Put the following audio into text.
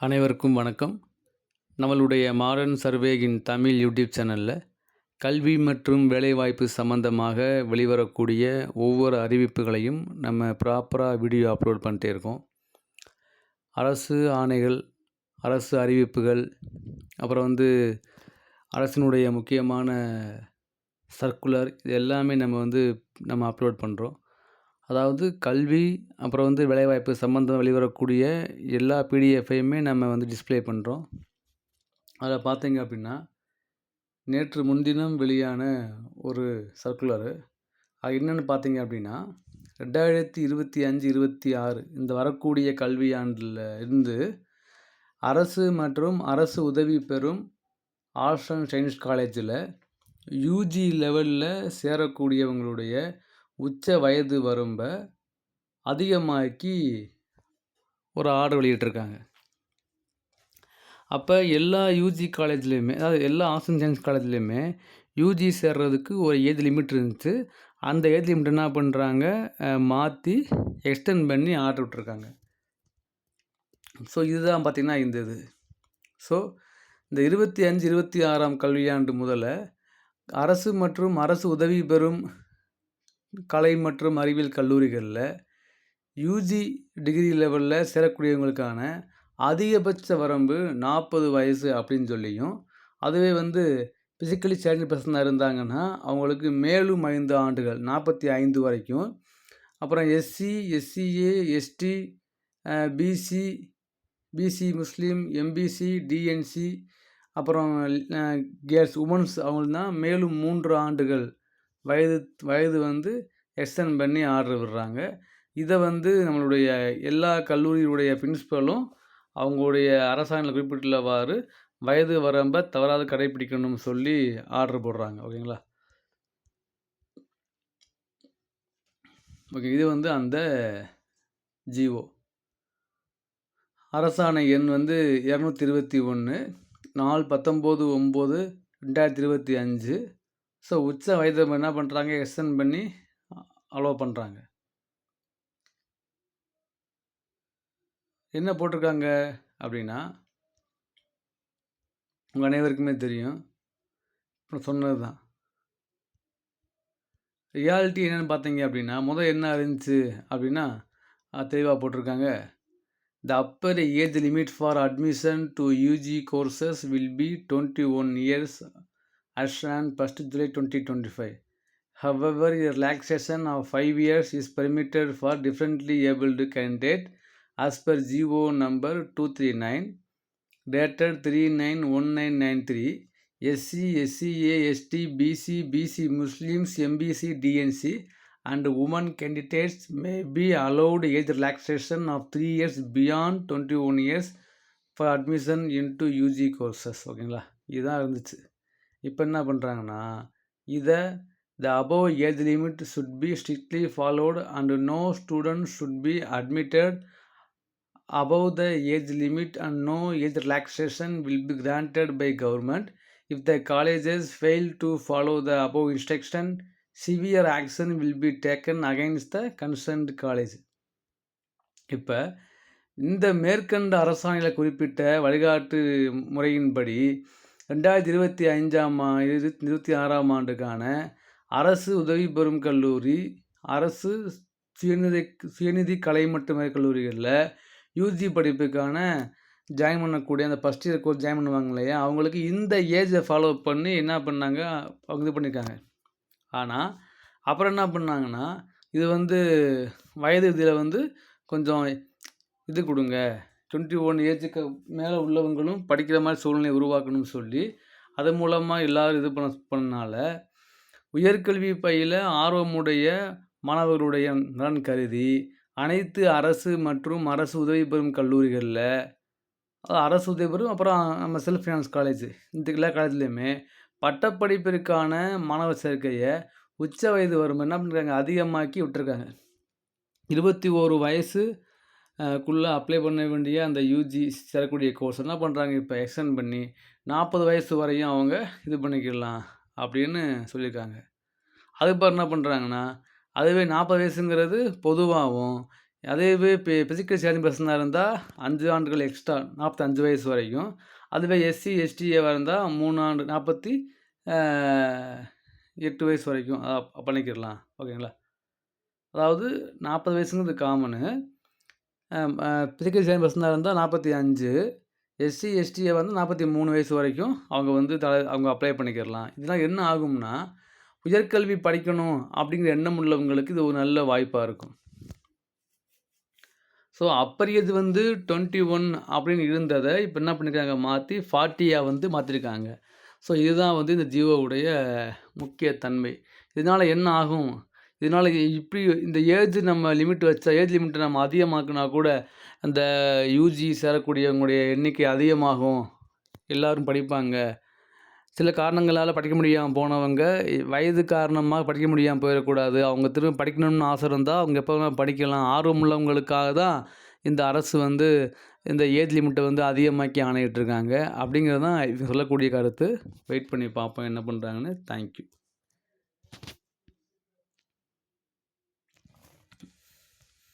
அனைவருக்கும் வணக்கம். நம்மளுடைய மாடர்ன் சர்வேகின் தமிழ் யூடியூப் சேனலில் கல்வி மற்றும் வேலைவாய்ப்பு சம்மந்தமாக வெளிவரக்கூடிய ஒவ்வொரு அறிவிப்புகளையும் நம்ம ப்ராப்பராக வீடியோ அப்லோட் பண்ணிட்டே இருக்கோம். அரசு ஆணைகள் அரசு அறிவிப்புகள் அப்புறம் வந்து அரசினுடைய முக்கியமான சர்க்குலர் இது எல்லாமே நம்ம வந்து நம்ம அப்லோட் பண்ணுறோம் அதாவது கல்வி அப்புறம் வந்து வேலைவாய்ப்பு சம்மந்தம் வெளிவரக்கூடிய எல்லா பிடிஎஃப்பையுமே நம்ம வந்து டிஸ்ப்ளே பண்ணுறோம் அதில் பார்த்தீங்க அப்படின்னா நேற்று முன்தினம் வெளியான ஒரு சர்க்குலரு அது என்னென்னு பார்த்தீங்க அப்படின்னா ரெண்டாயிரத்தி இருபத்தி அஞ்சு இருபத்தி ஆறு இந்த வரக்கூடிய கல்வியாண்டில் இருந்து அரசு மற்றும் அரசு உதவி பெறும் ஆர்ட்ஸ் அண்ட் சயின்ஸ் காலேஜில் யூஜி லெவலில் சேரக்கூடியவங்களுடைய உச்ச வயது வரம்பை அதிகமாக்கி ஒரு ஆர்டர் வெளியிட்டிருக்காங்க. அப்போ எல்லா யூஜி காலேஜ்லேயுமே அதாவது எல்லா ஆர்ட்ஸ் அண்ட் சயின்ஸ் காலேஜ்லேயுமே யூஜி சேர்றதுக்கு ஒரு ஏஜ் லிமிட் இருந்துச்சு. அந்த ஏஜ் லிமிட் என்ன பண்ணுறாங்க மாற்றி எக்ஸ்டெண்ட் பண்ணி ஆர்டர் விட்ருக்காங்க ஸோ இதுதான் பார்த்திங்கன்னா இந்த இது. ஸோ இந்த இருபத்தி அஞ்சு இருபத்தி ஆறாம் கல்வியாண்டு முதல்ல அரசு மற்றும் அரசு உதவி பெறும் கலை மற்றும் அறிவியல் கல்லூரிகளில் யூஜி டிகிரி லெவலில் சேரக்கூடியவங்களுக்கான அதிகபட்ச வரம்பு நாற்பது வயசு அப்படின்னு சொல்லியும் அதுவே வந்து ஃபிசிக்கலி சேலஞ்ச் பர்சனாக இருந்தாங்கன்னா அவங்களுக்கு மேலும் ஐந்து ஆண்டுகள் நாற்பத்தி ஐந்து வரைக்கும். அப்புறம் SC SCA ST BC BC Muslim MBC DNC அப்புறம் கேர்ள்ஸ் உமன்ஸ் அவங்களுக்கு தான் மேலும் மூன்று ஆண்டுகள் வயது வயது வந்து எக்ஸ்டெண்ட் பண்ணி ஆர்டர் விடுறாங்க. இதை வந்து நம்மளுடைய எல்லா கல்லூரியுடைய பிரின்ஸ்பலும் அவங்களுடைய அரசாணையில் குறிப்பிட்டுள்ளவாறு வயது வரம்பை தவறாது கடைபிடிக்கணும்னு சொல்லி ஆர்டர் போடுறாங்க. ஓகேங்களா? ஓகே இது வந்து அந்த ஜிஓ. அரசாணை எண் வந்து இரநூத்தி இருபத்தி ஒன்று நாலு பத்தொம்போது ஒம்பது ரெண்டாயிரத்தி இருபத்தி அஞ்சு. ஸோ உச்ச வைத்தியம் என்ன பண்ணுறாங்க எக்ஸ்டன் பண்ணி அலோவ் பண்ணுறாங்க என்ன போட்டிருக்காங்க? அப்படின்னா உங்கள் அனைவருக்குமே தெரியும். சொன்னது தான் ரியாலிட்டி என்னென்னு பார்த்தீங்க அப்படின்னா முதல் என்ன இருந்துச்சு அப்படின்னா தெளிவாக போட்டிருக்காங்க. The upper age limit for admission to UG courses will be twenty one years as on 1st July 2025. However, a relaxation of 5 years is permitted for differently abled candidate as per GO number 239 dated 391993 SC, SCA, ST, BC, BC Muslims, MBC, DNC and women candidates may be allowed age relaxation of 3 years beyond 21 years for admission into UG courses ஓகேங்களா இதுதான் இருந்துச்சு இப்போ என்ன பண்ணுறாங்கன்னா இதை the above age limit should be strictly followed and no student should be admitted above the age limit and no age relaxation will be granted by government if the colleges fail to follow the above instruction severe action will be taken against the concerned college இப்போ இந்த மேற்கண்ட அரசாணையில் குறிப்பிட்ட வழிகாட்டு முறையின்படி ரெண்டாயிரத்தி இருபத்தி அஞ்சாம் இருபத்தி இருபத்தி ஆறாம் ஆண்டுக்கான அரசு உதவி பெறும் கல்லூரி அரசு சுயநிதி சுயநிதி கலை மற்றும் கல்லூரிகளில் யூஜி படிப்புக்கான ஜாயின் பண்ணக்கூடிய அந்த ஃபஸ்ட் இயர் கோர்ஸ் ஜாயின் பண்ணுவாங்க இல்லையா? அவங்களுக்கு இந்த ஏஜை ஃபாலோ பண்ணி என்ன பண்ணாங்க? அவங்க இது பண்ணியிருக்காங்க. ஆனால் அப்புறம் என்ன பண்ணாங்கன்னா இது வந்து வயது இதில் வந்து கொஞ்சம் இது கொடுங்க. டுவெண்ட்டி ஒன் ஏஜுக்கு மேலே உள்ளவங்களும் படிக்கிற மாதிரி சூழ்நிலை உருவாக்கணும்னு சொல்லி அது மூலமாக எல்லோரும் இது பண்ண பண்ணனால உயர்கல்வி பயில ஆர்வமுடைய மாணவர்களுடைய நலன் கருதி அனைத்து அரசு மற்றும் அரசு உதவி பெறும் கல்லூரிகளில் அரசு உதவி பெறும் அப்புறம் நம்ம செல்ஃப் ஃபினான்ஸ் காலேஜ் இந்த எல்லா காலேஜ்லேயுமே பட்டப்படிப்பிற்கான மாணவர் சேர்க்கையை உச்ச வயது வரும் என்ன பண்ணுறாங்க அதிகமாக்கி விட்டுருக்காங்க. இருபத்தி ஓரு வயசு குள்ளே அப்ளை பண்ண வேண்டிய அந்த யூஜி சேரக்கூடிய கோர்ஸ் என்ன பண்ணுறாங்க இப்போ எக்ஸ்டெண்ட் பண்ணி நாற்பது வயசு வரையும் அவங்க இது பண்ணிக்கிடலாம் அப்படின்னு சொல்லியிருக்காங்க. அதுக்கப்புறம் என்ன பண்ணுறாங்கன்னா அதுவே நாற்பது வயசுங்கிறது பொதுவாகவும் அதேவே இப்போ பிசிக்கல் சேலஞ்ச் பர்சனாக இருந்தால் அஞ்சு ஆண்டுகள் எக்ஸ்ட்ரா நாற்பத்தஞ்சு வயசு வரைக்கும் அதுவே எஸ்சி எஸ்டிஏவாக இருந்தால் மூணு ஆண்டு நாற்பத்தி எட்டு வயசு வரைக்கும் அ பண்ணிக்கிடலாம். ஓகேங்களா? அதாவது நாற்பது வயசுங்கிறது காமனு பிசிக்கல் சேலஞ்ச் பர்சனாக இருந்தால் நாற்பத்தி அஞ்சு. எஸ்சி எஸ்டியை வந்து நாற்பத்தி மூணு வயசு வரைக்கும் அவங்க வந்து தலை அவங்க அப்ளை பண்ணிக்கிடலாம். இதெல்லாம் என்ன ஆகும்னா உயர்கல்வி படிக்கணும் அப்படிங்கிற எண்ணம் உள்ளவங்களுக்கு இது ஒரு நல்ல வாய்ப்பாக இருக்கும். ஸோ அப்பரியது வந்து டுவெண்ட்டி ஒன் அப்படின்னு இருந்ததை இப்போ என்ன பண்ணியிருக்காங்க மாற்றி ஃபார்ட்டியாக வந்து மாற்றிருக்காங்க ஸோ இதுதான் வந்து இந்த ஜியோவுடைய முக்கிய தன்மை. இதனால் என்ன ஆகும்? இதனால் இப்படி இந்த ஏஜ் நம்ம லிமிட் வச்சா ஏஜ் லிமிட்டை நம்ம அதிகமாக்குனா கூட அந்த யூஜி சேரக்கூடியவங்களுடைய எண்ணிக்கை அதிகமாகும். எல்லோரும் படிப்பாங்க. சில காரணங்களால் படிக்க முடியாமல் போனவங்க வயது காரணமாக படிக்க முடியாமல் போயிடக்கூடாது. அவங்க திரும்ப படிக்கணும்னு ஆசை இருந்தால் அவங்க எப்போ வேணால் படிக்கலாம். ஆர்வம் உள்ளவங்களுக்காக தான் இந்த அரசு வந்து இந்த ஏஜ் லிமிட்டை வந்து அதிகமாக்கி ஆணையிட்டிருக்காங்க. அப்படிங்கிறது தான் சொல்லக்கூடிய கருத்து. வெயிட் பண்ணி பார்ப்போம் என்ன பண்ணுறாங்கன்னு தேங்க்யூ